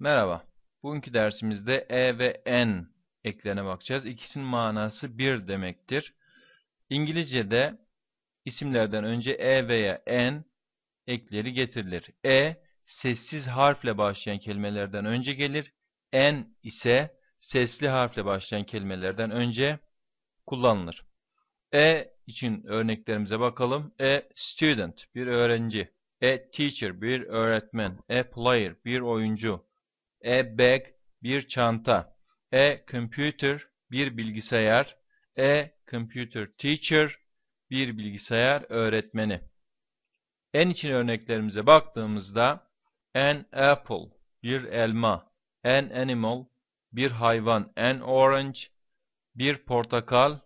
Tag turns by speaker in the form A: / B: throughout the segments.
A: Merhaba. Bugünkü dersimizde e ve n eklerine bakacağız. İkisinin manası bir demektir. İngilizce'de isimlerden önce e veya n ekleri getirilir. E sessiz harfle başlayan kelimelerden önce gelir. N ise sesli harfle başlayan kelimelerden önce kullanılır. E için örneklerimize bakalım. E student bir öğrenci. E teacher bir öğretmen. E player bir oyuncu. E bag bir çanta. E computer bir bilgisayar. E computer teacher bir bilgisayar öğretmeni. En için örneklerimize baktığımızda an apple bir elma, an animal bir hayvan, an orange bir portakal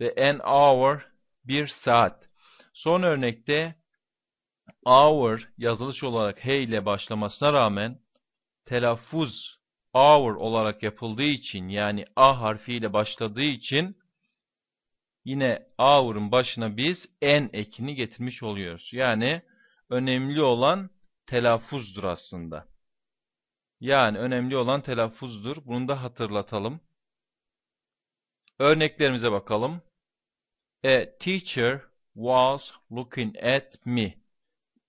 A: ve an hour bir saat. Son örnekte hour yazılış olarak he ile başlamasına rağmen telaffuz hour olarak yapıldığı için yani a harfiyle başladığı için yine hour'ın başına biz n ekini getirmiş oluyoruz. Yani önemli olan telaffuzdur aslında. Yani önemli olan telaffuzdur. Bunu da hatırlatalım. Örneklerimize bakalım. A teacher was looking at me.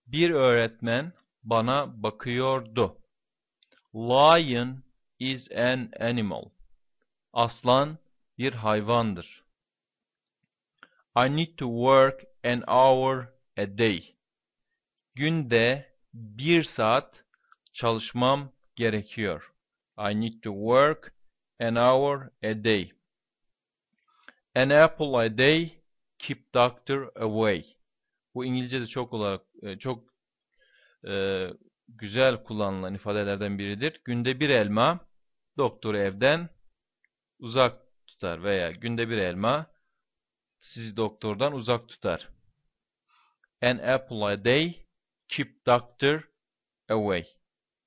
A: Bir öğretmen bana bakıyordu. Lion is an animal. Aslan bir hayvandır. I need to work an hour a day. Günde bir saat çalışmam gerekiyor. I need to work an hour a day. An apple a day keep doctor away. Bu İngilizce'de çok olarak e, çok e, güzel kullanılan ifadelerden biridir. Günde bir elma doktoru evden uzak tutar veya günde bir elma sizi doktordan uzak tutar. An apple a day keep doctor away.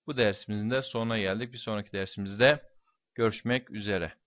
A: Bu dersimizin de sonuna geldik. Bir sonraki dersimizde görüşmek üzere.